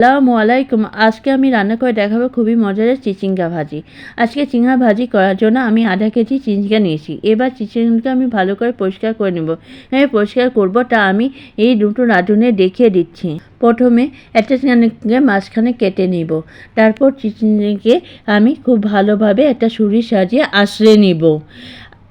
আসসালামু আলাইকুম। আজকে আমি রান্না করে দেখাবো খুবই মজার চিচিঙ্গা ভাজি। আজকে চিংড়া ভাজি করার জন্য আমি আধা কেজি চিচিঙ্গা নিয়েছি। এবার চিচিঙ্গাকে আমি ভালো করে পরিষ্কার করে নেব। হ্যাঁ পরিষ্কার করব তা আমি এই দুটো রাঁধুনে দেখিয়ে দিচ্ছি। প্রথমে একটা চিচিঙ্গাকে মাঝখানে কেটে নিব। তারপর চিচিঙ্গাকে আমি খুব ভালোভাবে একটা ছুরি সাজিয়ে আশ্রয় নিব।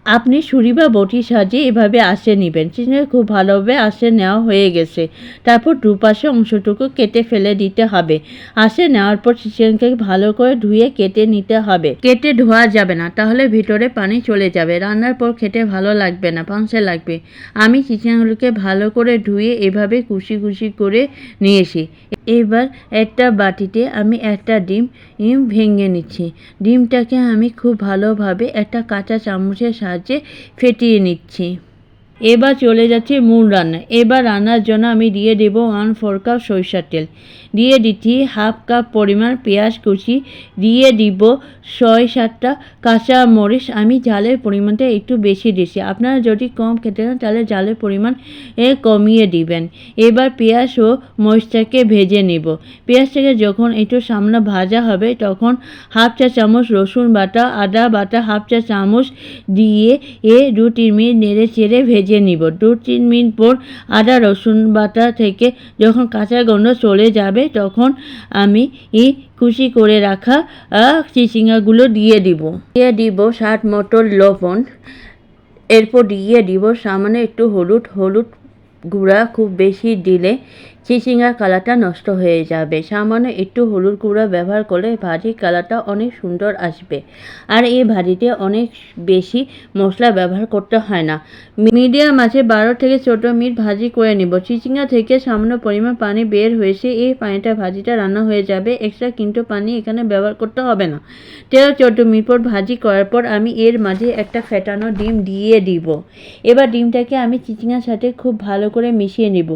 আপনি ছুরি বা বটি সাজিয়ে এভাবে আসে নেবেন। চিচিঙ্গা খুব ভালোভাবে আসে নেওয়া হয়ে গেছে। তারপর দুপাশে অংশটুকু কেটে ফেলে দিতে হবে। আসে নেওয়ার পর চিচিঙ্গাকে ভালো করে ধুয়ে কেটে নিতে হবে। কেটে ধোয়া যাবে না, তাহলে ভিতরে পানি চলে যাবে। রান্নার পর খেতে ভালো লাগবে না পাংসে লাগবে। আমি চিচিঙ্গাগুলোকে ভালো করে ধুয়ে এভাবে কুচি কুচি করে নিয়েছি। এবার একটা বাটিতে আমি একটা ডিম ইম ভেঙে নিচ্ছি। ডিমটাকে আমি খুব ভালোভাবে একটা কাঁচা চামচের সাহায্যে ফেটিয়ে নিচ্ছি। এবার চলে যাচ্ছে মূল রান্না এবার রান্নার জন্য আমি দিয়ে দেব ওয়ান ফোর কাপ সরিষার তেল। দিয়ে দিচ্ছি হাফ কাপ পরিমাণ পেঁয়াজ কুচি। দিয়ে দিব ছয় সাতটা কাঁচা মরিচ। আমি ঝালের পরিমাণটা একটু বেশি দিচ্ছি আপনারা যদি কম খেতে চান, তাহলে ঝালের পরিমাণ, এ, কমিয়ে দিবেন। এবার পেঁয়াজ ও মরিচটাকে ভেজে নেব। পেঁয়াজটাকে যখন একটু সামনে ভাজা হবে, তখন হাফ চা চামচ রসুন বাটা, আদা বাটা হাফ চা চামচ দিয়ে এ দু তিন মিনিট নেড়ে চেড়ে ভেজে নিব। দু তিন মিনিট পর আদা, রসুন বাটা থেকে যখন কাঁচা গন্ধ চলে যাবে, তখন আমি ই খুশি করে রাখা চিচিঙ্গাগুলো দিয়ে দিব। দিয়ে দিব সাত মতো লবণ। এরপর দিয়ে দিব সামান্য একটু হলুদ হলুদ গুঁড়া খুব বেশি দিলে চিচিঙ্গার কালারটা নষ্ট হয়ে যাবে। সামান্য একটু হলুদ গুঁড়া ব্যবহার করলে ভাজির কালারটা অনেক সুন্দর আসবে। আর এই ভাজিতে অনেক বেশি মশলা ব্যবহার করতে হয় না। মিডিয়াম আছে বারো থেকে ছোটো মিট ভাজি করে নিব। চিচিঙ্গা থেকে সামান্য পরিমাণ পানি বের হয়েছে। এই পানিটা ভাজিটা রান্না হয়ে যাবে। এক্সট্রা কিন্তু পানি এখানে ব্যবহার করতে হবে না। তেরো চোদ্দ মিনিট পর ভাজি করার পর আমি এর মাঝে একটা ফেটানো ডিম দিয়ে দিব। এবার ডিমটাকে আমি চিচিঙ্গার সাথে খুব ভালো করে মিশিয়ে নিব।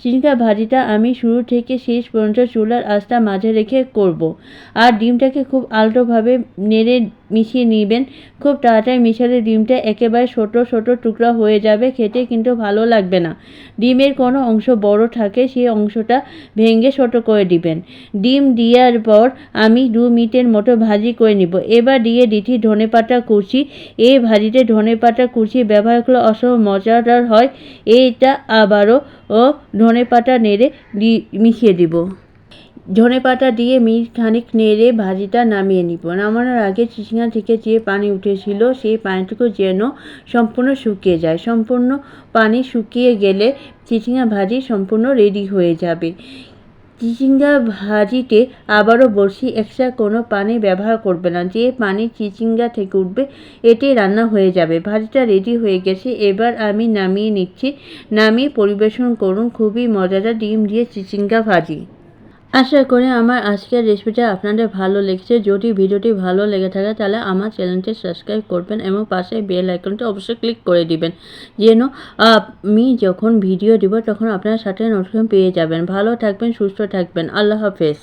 চিচিঙ্গা ভাজিটা আমি শুরু থেকে শেষ পর্যন্ত চুলার আঁচটা মাঝে রেখে করব। আর ডিমটাকে খুব আলটোভাবে নেড়ে মিশিয়ে নেবেন। খুব তাড়াতাড়ি মিশালে ডিমটা একেবারে ছোটো ছোটো টুকরা হয়ে যাবে। খেতে কিন্তু ভালো লাগবে না। ডিমের কোনো অংশ বড় থাকে, সেই অংশটা ভেঙে ছোটো করে দিবেন। ডিম দেওয়ার পর আমি দু মিনিটের মতো ভাজি করে নিব। এবার দিয়ে দিচ্ছি ধনে পাতা কুচি। এই ভাজিতে ধনে পাতা কুচি ব্যবহার করলে অসম মজাদার হয়। এইটা আবারও ও ধনে পাতা নেড়ে মিশিয়ে দিব। ধনে পাতা দিয়ে মিনিট খানিক নেড়ে ভাজিটা নামিয়ে নিব। নামানোর আগে চিচিঙ্গা থেকে যে পানি উঠেছিল, সেই পানিটুকু যেন সম্পূর্ণ শুকিয়ে যায়। সম্পূর্ণ পানি শুকিয়ে গেলে চিচিঙ্গা ভাজি সম্পূর্ণ রেডি হয়ে যাবে। চিচিঙ্গা ভাজিতে আবারও বলছি এক্সট্রা কোনো পানি ব্যবহার করবে না। যে পানি চিচিঙ্গা থেকে উঠবে এটাই রান্না হয়ে যাবে। ভাজিটা রেডি হয়ে গেছে। এবার আমি নামিয়ে নিচ্ছি। নামিয়ে পরিবেশন করুন। খুবই মজাদার ডিম দিয়ে চিচিঙ্গা ভাজি। আশা করি আমার আজকের রেসিপিটা আপনাদের ভালো লেগেছে। যদি ভিডিওটি ভালো লেগে থাকে, তাহলে আমার চ্যানেলটি সাবস্ক্রাইব করবেন এবং পাশে বেল আইকনটি অবশ্যই ক্লিক করে দিবেন। যেন আমি যখন ভিডিও দিব, তখন আপনার সাথে নোটিফিকেশন পেয়ে যাবেন। ভালো থাকবেন, সুস্থ থাকবেন। আল্লাহ হাফেজ।